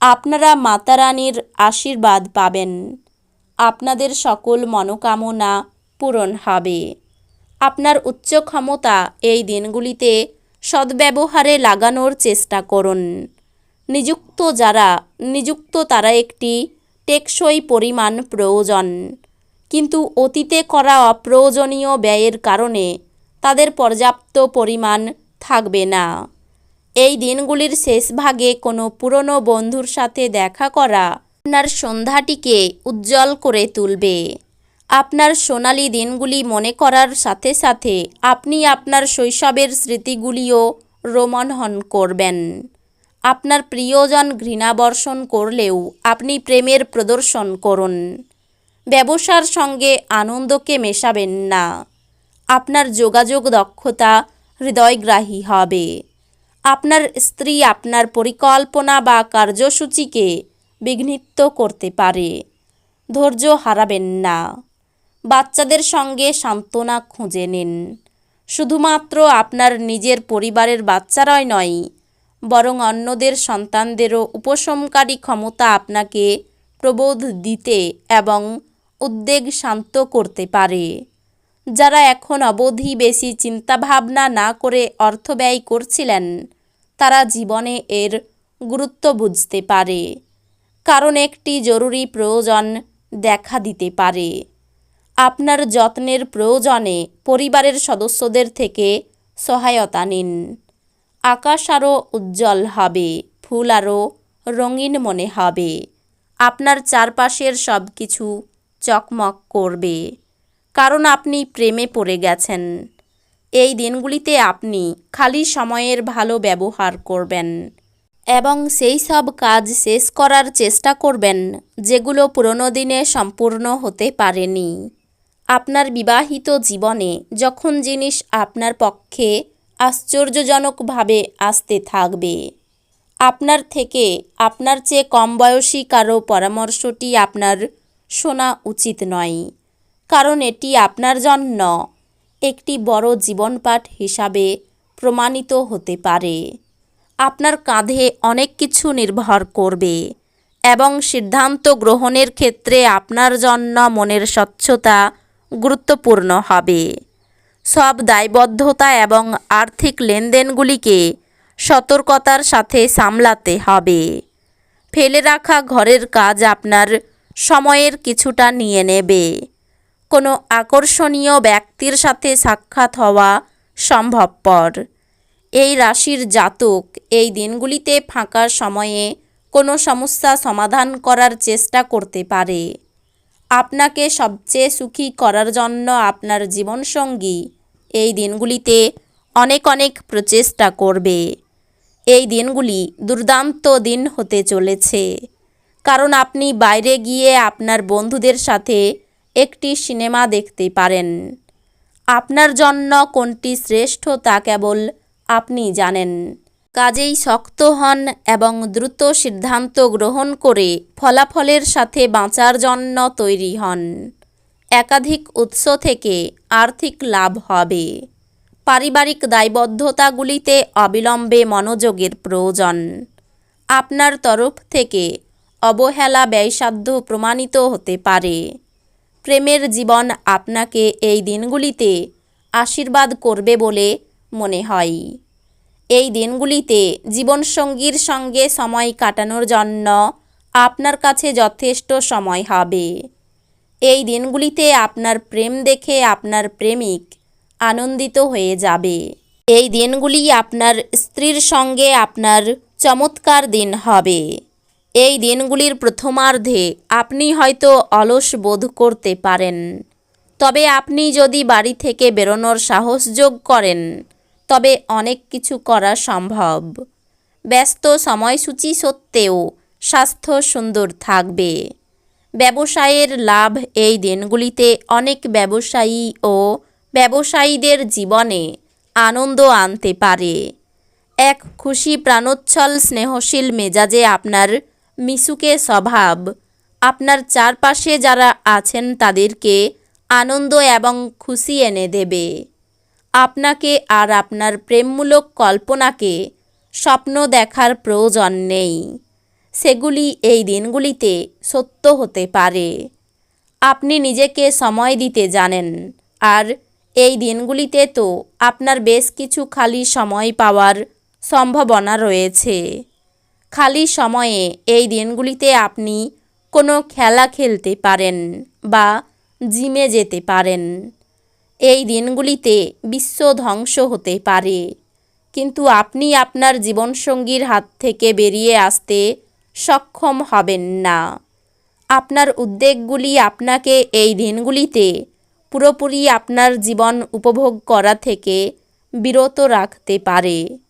আপনারা মাতা রানীর আশীর্বাদ পাবেন। আপনাদের সকল মনোকামনা পূরণ হবে। আপনার উচ্চ ক্ষমতা এই দিনগুলিতে সদ্ব্যবহারে লাগানোর চেষ্টা করুন। নিযুক্ত যারা, নিযুক্ত তারা একটি টেকসই পরিমাণ প্রয়োজন। কিন্তু অতীতে করা অপ্রয়োজনীয় ব্যয়ের কারণে তাদের পর্যাপ্ত পরিমাণ থাকবে না। এই দিনগুলির শেষ ভাগে কোনো পুরনো বন্ধুর সাথে দেখা করা আপনার সন্ধ্যাটিকে উজ্জ্বল করে তুলবে। আপনার সোনালি দিনগুলি মনে করার সাথে সাথে আপনি আপনার শৈশবের স্মৃতিগুলিও রোমন্থন করবেন। আপনার প্রিয়জন ঘৃণাবর্ষণ করলেও আপনি প্রেমের প্রদর্শন করুন। ব্যবসার সঙ্গে আনন্দকে মেশাবেন না। আপনার যোগাযোগ দক্ষতা হৃদয়গ্রাহী হবে। আপনার স্ত্রী আপনার পরিকল্পনা বা কার্যসূচিকে বিঘ্নিত করতে পারে। ধৈর্য হারাবেন না। বাচ্চাদের সঙ্গে সান্ত্বনা খুঁজে নিন। শুধুমাত্র আপনার নিজের পরিবারের বাচ্চারাই নয়, বরং অন্যদের সন্তানদেরও উপশমকারী ক্ষমতা আপনাকে প্রবোধ দিতে এবং উদ্বেগ শান্ত করতে পারে। যারা এখন অবধি বেশি চিন্তাভাবনা না করে অর্থ ব্যয় করছিলেন তারা জীবনে এর গুরুত্ব বুঝতে পারে। কারণ একটি জরুরি প্রয়োজন দেখা দিতে পারে। আপনার যত্নের প্রয়োজনে পরিবারের সদস্যদের থেকে সহায়তা নিন। আকাশ আরও উজ্জ্বল হবে, ফুল আরও রঙিন মনে হবে। আপনার চারপাশের সব কিছু চকমক করবে। কারণ আপনি প্রেমে পড়ে গেছেন। এই দিনগুলিতে আপনি খালি সময়ের ভালো ব্যবহার করবেন এবং সেই সব কাজ শেষ করার চেষ্টা করবেন যেগুলো পুরনো দিনে সম্পূর্ণ হতে পারেনি। আপনার বিবাহিত জীবনে যখন জিনিস আপনার পক্ষে আশ্চর্যজনকভাবে আসতে থাকবে, আপনার থেকে আপনার চেয়ে কম বয়সী কারও পরামর্শটি আপনার শোনা উচিত নয়, কারণ এটি আপনার জন্য একটি বড় জীবনপাঠ হিসাবে প্রমাণিত হতে পারে। আপনার কাঁধে অনেক কিছু নির্ভর করবে এবং সিদ্ধান্ত গ্রহণের ক্ষেত্রে আপনার জন্য মনের স্বচ্ছতা গুরুত্বপূর্ণ হবে। সব দায়বদ্ধতা এবং আর্থিক লেনদেনগুলিকে সতর্কতার সাথে সামলাতে হবে। ফেলে রাখা ঘরের কাজ আপনার সময়ের কিছুটা নিয়ে নেবে। কোনো আকর্ষণীয় ব্যক্তির সাথে সাক্ষাৎ হওয়া সম্ভবপর। এই রাশির জাতক এই দিনগুলিতে ফাঁকা সময়ে কোনো সমস্যা সমাধান করার চেষ্টা করতে পারে। আপনাকে সবচেয়ে সুখী করার জন্য আপনার জীবনসঙ্গী এই দিনগুলিতে অনেক অনেক প্রচেষ্টা করবে। এই দিনগুলি দুর্দান্ত দিন হতে চলেছে। কারণ আপনি বাইরে গিয়ে আপনার বন্ধুদের সাথে একটি সিনেমা দেখতে পারেন। আপনার জন্য কোনটি শ্রেষ্ঠ তা কেবল আপনি জানেন। কাজেই শক্ত হন এবং দ্রুত সিদ্ধান্ত গ্রহণ করে ফলাফলের সাথে বাঁচার জন্য তৈরি হন। একাধিক উৎস থেকে আর্থিক লাভ হবে। পারিবারিক দায়বদ্ধতাগুলিতে অবিলম্বে মনোযোগের প্রয়োজন। আপনার তরফ থেকে অবহেলা, ব্যয়সাধ্য প্রমাণিত হতে পারে। প্রেমের জীবন আপনাকে এই দিনগুলিতে আশীর্বাদ করবে বলে মনে হয়। এই দিনগুলিতে জীবনসঙ্গীর সঙ্গে সময় কাটানোর জন্য আপনার কাছে যথেষ্ট সময় হবে। এই দিনগুলিতে আপনার প্রেম দেখে আপনার প্রেমিক আনন্দিত হয়ে যাবে। এই দিনগুলি আপনার স্ত্রীর সঙ্গে আপনার চমৎকার দিন হবে। এই দিনগুলির প্রথমার্ধে আপনি হয়তো অলস বোধ করতে পারেন। তবে আপনি যদি বাড়ি থেকে বেরোনোর সাহস যোগ করেন, তবে অনেক কিছু করা সম্ভব। ব্যস্ত সময়সূচি সত্ত্বেও স্বাস্থ্য সুন্দর থাকবে। ব্যবসায়ের লাভ এই দিনগুলিতে অনেক ব্যবসায়ী ও ব্যবসায়ীদের জীবনে আনন্দ আনতে পারে। এক খুশি প্রাণোচ্ছল স্নেহশীল মেজাজে আপনার মিশুকে স্বভাব। আপনার চারপাশে যারা আছেন তাদেরকে আনন্দ এবং খুশি এনে দেবে। আপনাকে আর আপনার প্রেমমূলক কল্পনাকে স্বপ্ন দেখার প্রয়োজন নেই। সেগুলি এই দিনগুলিতে সত্য হতে পারে। আপনি নিজেকে সময় দিতে জানেন। আর এই দিনগুলিতে তো আপনার বেশ কিছু খালি সময় পাওয়ার সম্ভাবনা রয়েছে। খালি সময়ে এই দিনগুলিতে আপনি কোনো খেলা খেলতে পারেন বা জিমে যেতে পারেন। এই দিনগুলিতে বিশ্ব ধ্বংস হতে পারে। কিন্তু আপনি আপনার জীবনসঙ্গীর হাত থেকে বেরিয়ে আসতে সক্ষম হবেন না। আপনার উদ্বেগগুলি আপনাকে এই দিনগুলিতে পুরোপুরি আপনার জীবন উপভোগ করা থেকে বিরত রাখতে পারে।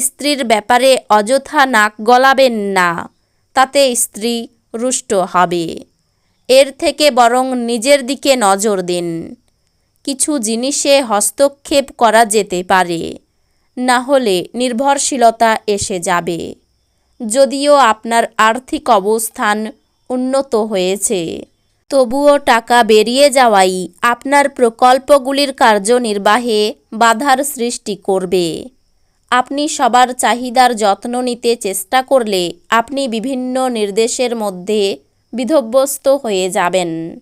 স্ত্রীর ব্যাপারে অযথা নাক গলাবেন না, তাতে স্ত্রী রুষ্ট হবে। এর থেকে বরং নিজের দিকে নজর দিন। কিছু জিনিসে হস্তক্ষেপ করা যেতে পারে, না হলে নির্ভরশীলতা এসে যাবে। যদিও আপনার আর্থিক অবস্থান উন্নত হয়েছে, তবুও টাকা বেরিয়ে যাওয়াই আপনার প্রকল্পগুলির কার্যনির্বাহে বাধার সৃষ্টি করবে। আপনি সবার চাহিদার যত্ন নিতে চেষ্টা করলে আপনি বিভিন্ন নির্দেশের মধ্যে বিধব্যস্ত হয়ে যাবেন।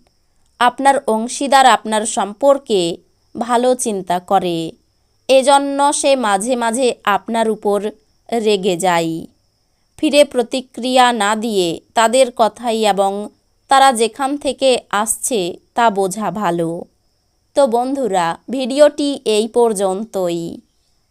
আপনার অংশীদার আপনার সম্পর্কে ভালো চিন্তা করে। এজন্য সে মাঝে মাঝে আপনার উপর রেগে যায়। ফিরে প্রতিক্রিয়া না দিয়ে তাদের কথাই এবং তারা যেখান থেকে আসছে তা বোঝা ভালো। তো বন্ধুরা, ভিডিওটি এই পর্যন্তই।